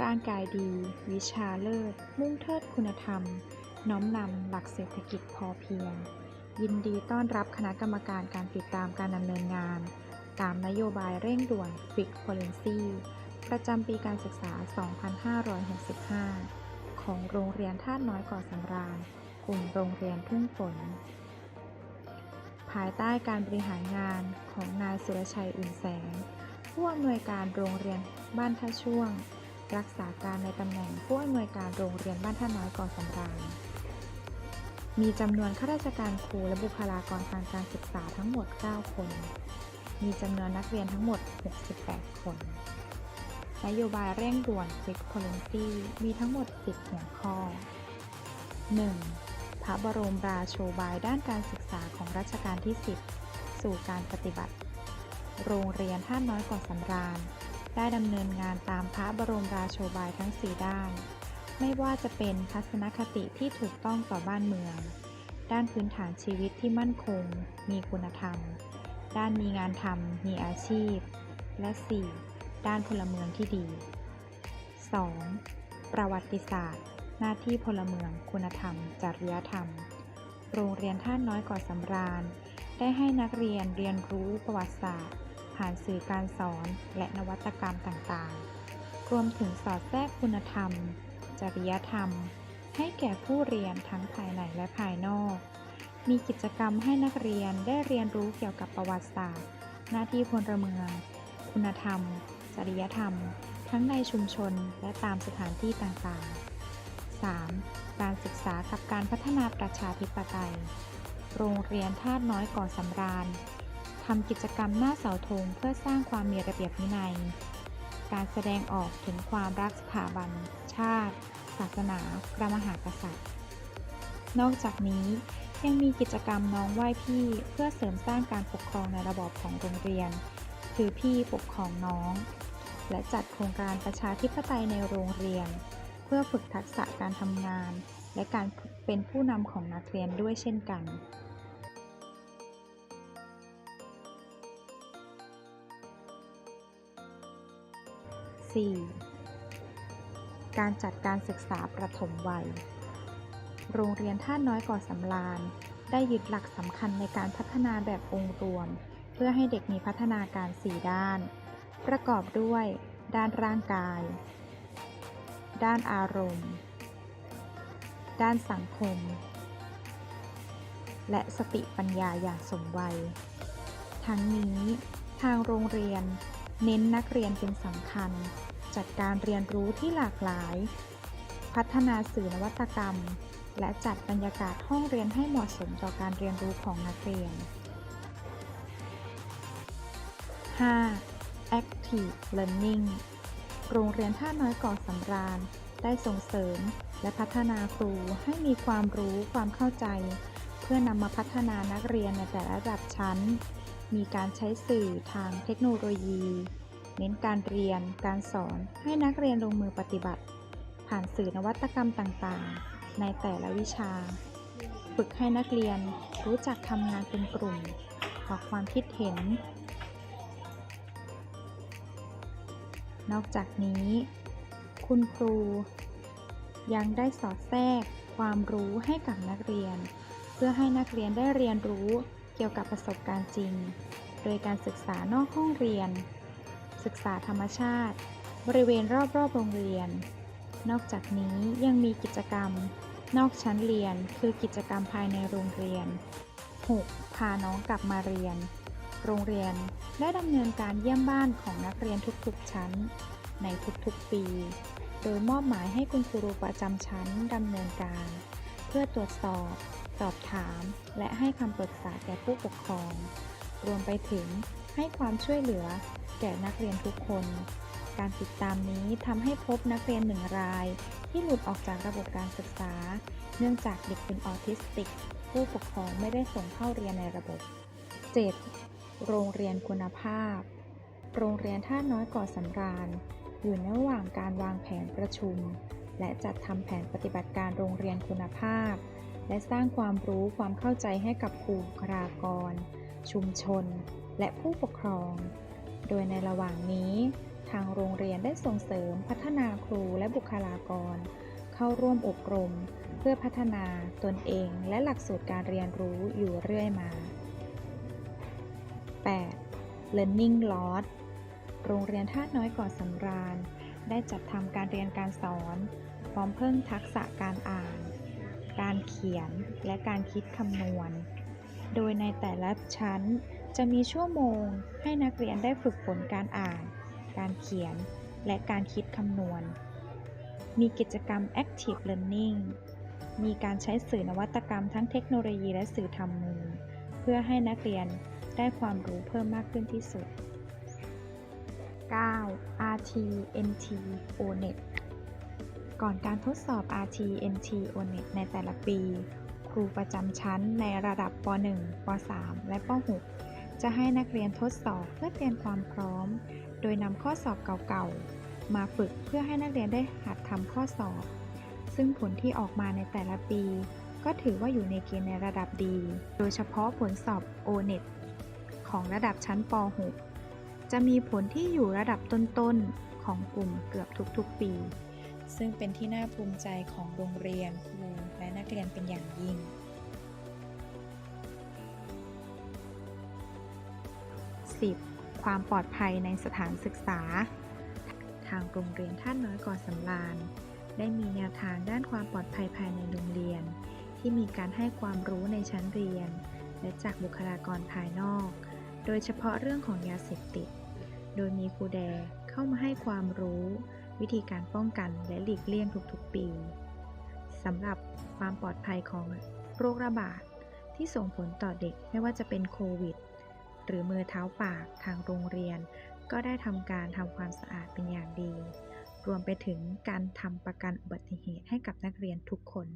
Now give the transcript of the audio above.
ร่างกายดี วิชาเลิศ มุ่งเทิดคุณธรรม น้อมนำหลักเศรษฐกิจพอเพียง ยินดีต้อนรับคณะกรรมการการติดตามการดำเนินงาน ตามนโยบายเร่งด่วน Quick Policy ประจำปีการศึกษา 2565 ของโรงเรียนท่าน้อยก่อสำราญกลุ่มโรงเรียนทุ่งฝน ภายใต้การบริหารงานของนายสุรชัยอุ่นแสง ผู้อำนวยการโรงเรียนบ้านท่าช่วง รักษาการในตำแหน่งผู้อำนวยการโรงเรียนบ้านท่าน้อยก่อสำราญ มีจำนวนข้าราชการครูและบุคลากรทางการศึกษาทั้งหมด 9 คน มีจำนวนนักเรียนทั้งหมด 68 คน นโยบายเร่งด่วน Quick Policy มีทั้งหมด 10 หัวข้อ 1. พระบรมราโชบายด้านการศึกษาของรัชกาลที่ 10 สู่การปฏิบัติ โรงเรียนท่าน้อยก่อสำราญ ได้ดำเนินงานตามพระบรมราโชบายทั้ง4ด้าน ไม่ว่าจะเป็นทัศนคติที่ถูกต้องต่อบ้านเมือง ด้านพื้นฐานชีวิตที่มั่นคง มีคุณธรรม ด้านมีงานทำมีอาชีพ และ 4. ด้านพลเมืองที่ดี 2. ประวัติศาสตร์ หน้าที่พลเมือง คุณธรรม จริยธรรม โรงเรียนท่าน้อยก่อสำราญ ได้ให้นักเรียนเรียนรู้ประวัติศาสตร์ ผ่านสื่อการสอนและนวัตกรรมต่างๆ รวมถึงสอดแทรกคุณธรรม จริยธรรม ให้แก่ผู้เรียนทั้งภายในและภายนอก มีกิจกรรมให้นักเรียนได้เรียนรู้เกี่ยวกับประวัติศาสตร์ หน้าที่พลเมือง คุณธรรม จริยธรรม ทั้งในชุมชนและตามสถานที่ต่างๆ 3. การศึกษากับการพัฒนาประชาธิปไตย โรงเรียนธาตุน้อยก่อสำราญ ทำกิจกรรมหน้าเสาธงเพื่อสร้างความมีระเบียบวินัย การแสดงออกถึงความรักสถาบัน ชาติ ศาสนา พระมหากษัตริย์ นอกจากนี้ยังมีกิจกรรมน้องไหว้พี่เพื่อเสริมสร้างการปกครองในระบอบของโรงเรียน คือพี่ปกครองน้อง และจัดโครงการประชาธิปไตยในโรงเรียน เพื่อฝึกทักษะการทำงาน และการเป็นผู้นำของนักเรียนด้วยเช่นกัน 4. การจัดการศึกษาประถมวัย โรงเรียนท่าน้อยก่อสำราญ ได้ยึดหลักสำคัญในการพัฒนาแบบองค์รวม เพื่อให้เด็กมีพัฒนาการ 4 ด้าน ประกอบด้วย ด้านร่างกาย ด้านอารมณ์ ด้านสังคม และสติปัญญาอย่างสมวัย ทั้งนี้ทางโรงเรียนเน้นนักเรียนเป็นสำคัญ จัดการเรียนรู้ที่หลากหลาย พัฒนาสื่อนวัตกรรม และจัดบรรยากาศห้องเรียนให้เหมาะสมต่อการเรียนรู้ของนักเรียน 5. Active Learning โรงเรียนท่าน้อยก่อสำราญ ได้ส่งเสริม และพัฒนาครูให้มีความรู้ความเข้าใจ เพื่อนำมาพัฒนานักเรียนในแต่ละระดับชั้น มีการใช้สื่อทางเทคโนโลยี เน้นการเรียน การสอนให้นักเรียนลงมือปฏิบัติ ผ่านสื่อนวัตกรรมต่างๆ ในแต่ละวิชา ฝึกให้นักเรียนรู้จักทำงานเป็นกลุ่ม ออกความคิดเห็น นอกจากนี้ คุณครู ยังได้สอดแทรกความรู้ให้กับนักเรียน เพื่อให้นักเรียนได้เรียนรู้เกี่ยวกับประสบการณ์จริง โดยการศึกษานอกห้องเรียน ศึกษาธรรมชาติ บริเวณรอบๆโรงเรียน นอกจากนี้ยังมีกิจกรรม นอกชั้นเรียนคือกิจกรรมภายในโรงเรียน 6. พาน้องกลับมาเรียน โรงเรียนได้ดำเนินการเยี่ยมบ้านของนักเรียนทุกๆชั้น ในทุกๆปี โดยมอบหมายให้คุณครูประจำชั้นดำเนินการ เพื่อตรวจสอบ สอบถาม และให้คำปรึกษาแก่ผู้ปกครอง รวมไปถึง ให้ความช่วยเหลือ แก่นักเรียนทุกคน การติดตามนี้ทำให้พบนักเรียนหนึ่งราย ที่หลุดออกจากระบบการศึกษา เนื่องจากเด็กเป็นออทิสติก ผู้ปกครองไม่ได้ส่งเข้าเรียนในระบบ 7. โรงเรียนคุณภาพ โรงเรียนท่าน้อยก่อสำราญ อยู่ในระหว่างการวางแผนประชุม และจัดทำแผนปฏิบัติการโรงเรียนคุณภาพ และสร้างความรู้ความเข้าใจให้กับครูบุคลากร ชุมชน และผู้ปกครอง โดยในระหว่างนี้ ทางโรงเรียนได้ส่งเสริมพัฒนาครูและบุคลากร เข้าร่วมอบรม เพื่อพัฒนาตนเองและหลักสูตรการเรียนรู้อยู่เรื่อยมา 8. Learning Loss โรงเรียนท่าน้อยก่อสำราญ ได้จัดทำการเรียนการสอน พร้อมเพิ่มทักษะการอ่าน การเขียนและการคิดคำนวณ โดยในแต่ละชั้นจะมีชั่วโมงให้นักเรียนได้ฝึกฝนการอ่าน การเขียน และการคิดคำนวณ มีกิจกรรม Active Learning มีการใช้สื่อนวัตกรรมทั้งเทคโนโลยีและสื่อทำมือ เพื่อให้นักเรียนได้ความรู้เพิ่มมากขึ้นที่สุด 9. RT NT ONET ก่อนการทดสอบ RT NT ONET ในแต่ละปี ครูประจำชั้นในระดับป .1 ป .3 และป .6 จะให้นักเรียนทดสอบเพื่อเตรียมความพร้อม โดยนำข้อสอบเก่าๆ มาฝึกเพื่อให้นักเรียนได้หัดทำข้อสอบ ซึ่งผลที่ออกมาในแต่ละปี ก็ถือว่าอยู่ในเกณฑ์ในระดับดี โดยเฉพาะผลสอบ O-NET ของระดับชั้นป .6 จะมีผลที่อยู่ระดับต้นๆ ของกลุ่มเกือบทุกๆปี ซึ่งเป็นที่น่าภูมิใจของโรงเรียนครู เรียนเป็นอย่างยิ่ง 10. ความปลอดภัยในสถานศึกษา ทางโรงเรียนท่านน้อยก่อสำราญ ได้มีแนวทางด้านความปลอดภัยภายในโรงเรียน ที่มีการให้ความรู้ในชั้นเรียน และจากบุคลากรภายนอก โดยเฉพาะเรื่องของยาเสพติด โดยมีครูแดเข้ามาให้ความรู้ วิธีการป้องกันและหลีกเลี่ยงทุกๆปีสำหรับ ความปลอดภัยของโรคระบาด ที่ส่งผลต่อเด็กไม่ว่าจะเป็นโควิด หรือมือเท้าปากทางโรงเรียน ก็ได้ทำการทำความสะอาดเป็นอย่างดี รวมไปถึงการทำประกันอุบัติเหตุให้กับนักเรียนทุกคน